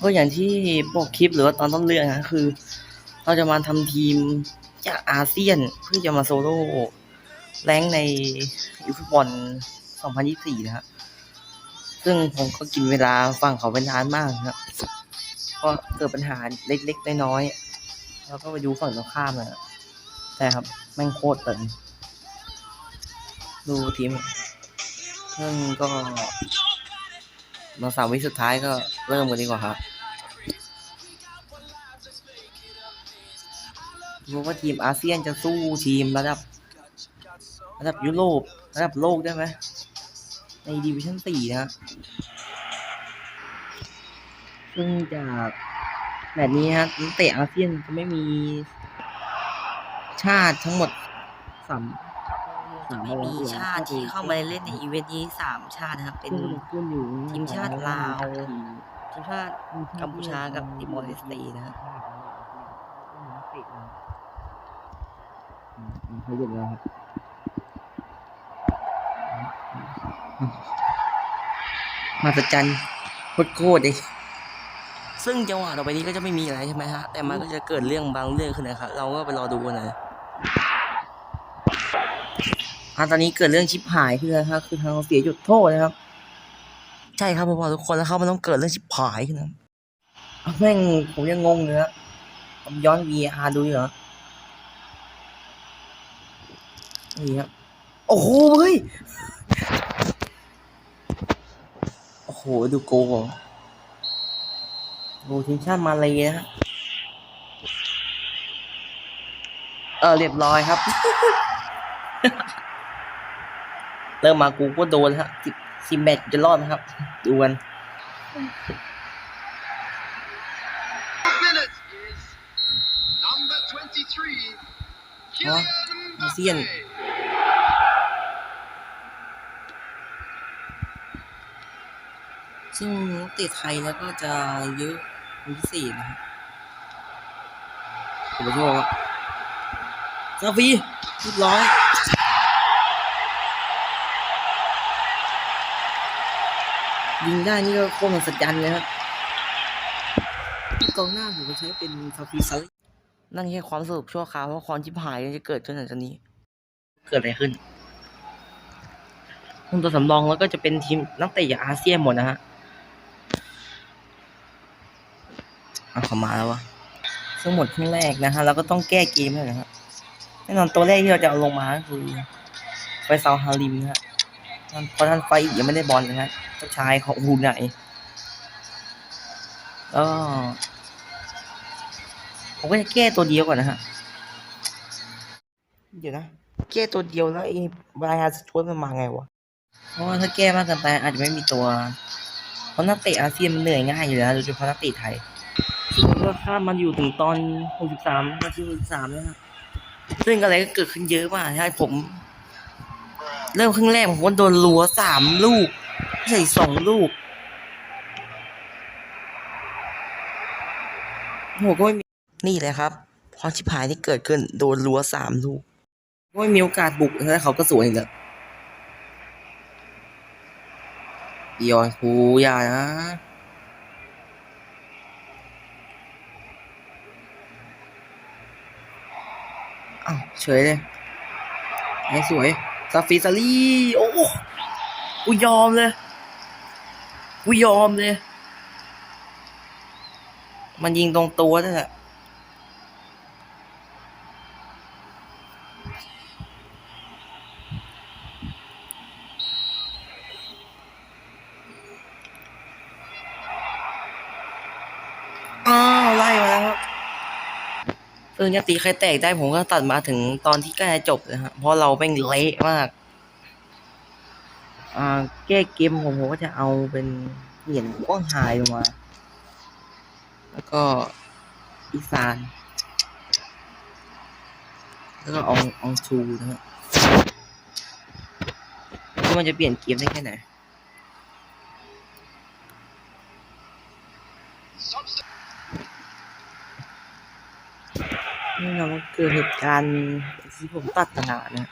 ก็อย่างที่บอกคลิปหรือว่าตอนต้นเรื่องนะคือ เราจะมาทำทีมจากอาเซียนเพื่อจะมาโซโล่แรงในยุฟุตบอล 2024 นะฮะซึ่งผมก็กินเวลาฟังเขาเป็นนานมากนะครับก็เกิดปัญหาเล็กๆน้อยๆแล้วก็ไปดูฝั่งตรงข้ามนะแต่ครับแม่งโคตรเตินดูทีมซึ่งก็มาสามวิสุดท้ายก็เริ่มกันดีกว่าครับ ดูว่าทีมอาเซียนจะสู้ทีมระดับ ระดับยุโรประดับโลกได้ไหมในดิวิชั่นสี่นะซึ่งจากแบบนี้ฮะนักเตะอาเซียนจะไม่มีชาติทั้งหมดสามไม่มีชาติที่เข้ามาเล่นในอีเวนต์นี้สามชาตินะครับ เป็นทีมชาติลาว ทีมชาติกัมพูชากับติมอร์เลสเตนะฮะ เขาหยุดแล้วครับมาสัจจันโคตรโคตรเลยซึ่งจังหวะต่อไปนี้ก็จะไม่มีอะไรใช่ไหมฮะ แต่มันก็จะเกิดเรื่องบางเรื่องขึ้นนะครับ เราก็ไปรอดูกันเลยอะตอนนี้เกิดเรื่องชิปหายขึ้นแล้วครับ คือทางเราเสียจุดโทษนะครับ ใช่ครับผมบอกทุกคนแล้วครับมันต้องเกิดเรื่องชิปหายขึ้นนะอะแม่งผมยังงงเลยนะผมย้อน VR ดูอยู่เหรอ นี่ครับ โอ้โหเฮ้ย โอ้โห ดูโกของโอ้ทีมชาติมาเลยนะฮะเออเรียบร้อยครับ เริ่มมากูก็โดนฮะสิบสิบแมตช์จะรอดนะครับ ดูกัน minute is number 23, ซึ่งนักเตะไทยแล้วก็จะเยอะเป็นพิเศษนะครับผมจะโทษครับซาฟีเรียบร้อยยิงได้นี่ก็โคตรมหัศจรรย์เลยครับกองหน้าผมก็ใช้เป็นซาฟีซาลีนั่นแค่ความสรุปชั่วคราวว่าความชิบหายจะเกิดจนถึงตอนนี้ เกิดอะไรขึ้นทีมตัวสำรองแล้วก็จะเป็นทีมนักเตะจากอาเซียนหมดนะฮะ เอาเขามาแล้ววะซึ่งหมดครึ่งแรกนะฮะเราก็ต้องแก้เกมแล้วนะฮะแน่นอนตัวแรกที่เราจะเอาลงมาก็คือไฟซาวฮาริมนะฮะเพราะท่านไฟยังไม่ได้บอลนะฮะเจ้าชายของฮูไหนก็ผมก็จะแก้ตัวเดียวก่อนนะฮะเดี๋ยวนะแก้ตัวเดียวแล้วไอ้บรายาสจวตมันมาไงวะเพราะว่าถ้าแก้มากเกินไปอาจจะไม่มีตัว เพราะนักเตะอาเซียนมันเหนื่อยง่ายอยู่แล้วโดยเฉพาะนักเตะไทย ก็ข้ามมันอยู่ถึงตอน 63นาที63แล้วครับซึ่งอะไรก็เกิดขึ้นเยอะมากใช่ผม เริ่มครึ่งแรกผมก็โดนลัวสามลูกไม่ใช่สองลูกโหก็ไม่มีนี่แหละครับความชิบหายที่เกิดขึ้นโดนลัวสามลูกก็ไม่มีโอกาสบุกแล้วเขาก็สวยอีกแล้วเดี๋ยคูอย่านะ อ้าวเฉยเลยไอ้สวยซาฟิซารี่โอ้กูยอมเลยกูยอมเลย มันยิงตรงตัวนั่นแหละอ้าวไล่มาแล้วครับ ซึ่งยติใครแตกได้ผมก็ตัดมาถึงตอนที่ใกล้จะจบนะฮะเพราะเราแม่งเละมาก อ่า แก้เกมของผมก็จะเอาเป็นเหรียญกว้างหายลงมา แล้วก็อีสาน แล้วก็อองอองชูนะฮะว่ามันจะเปลี่ยนเกมได้แค่ไหน Substitute นี่เกิดเหตุการณ์ที่ผมตัดตลาดนะ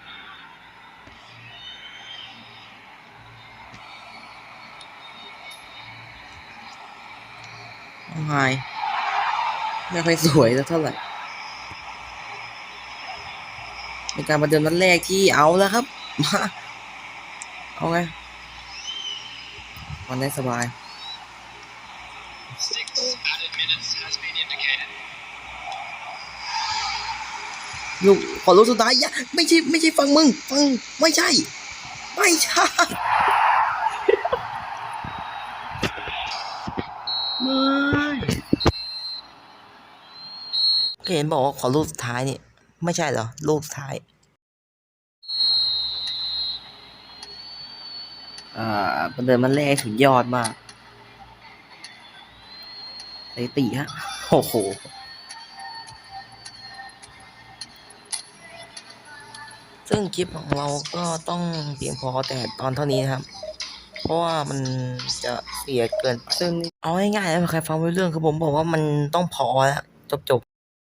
อไฮไม่ค่อยสวยสักเท่าไหร่ในการประเดิมนัดแรกที่เอาแล้วครับ มาเอาไงมันได้สบาย Six added minutes has been indicated. ลูกขอรู้สุดท้ายอย่าไม่ใช่ไม่ใช่ฟังมึง ฟังไม่ใช่ ไม่ใช่ก็เห็นบอกว่าขอลูกสุดท้ายนี่ไม่ใช่เหรอลูกสุดท้าย อ่าประเดิมมันแรกสุดยอดมากสถิติฮะ โอ้โห ซึ่งคลิปของเราก็ต้องเพียงพอแต่ตอนเท่านี้นะครับ เพราะว่ามันจะเสียเกินไปซึ่งเอาง่ายๆนะใครฟังไม่รู้เรื่องคือผมบอกว่ามันต้องพอแล้วจบจบ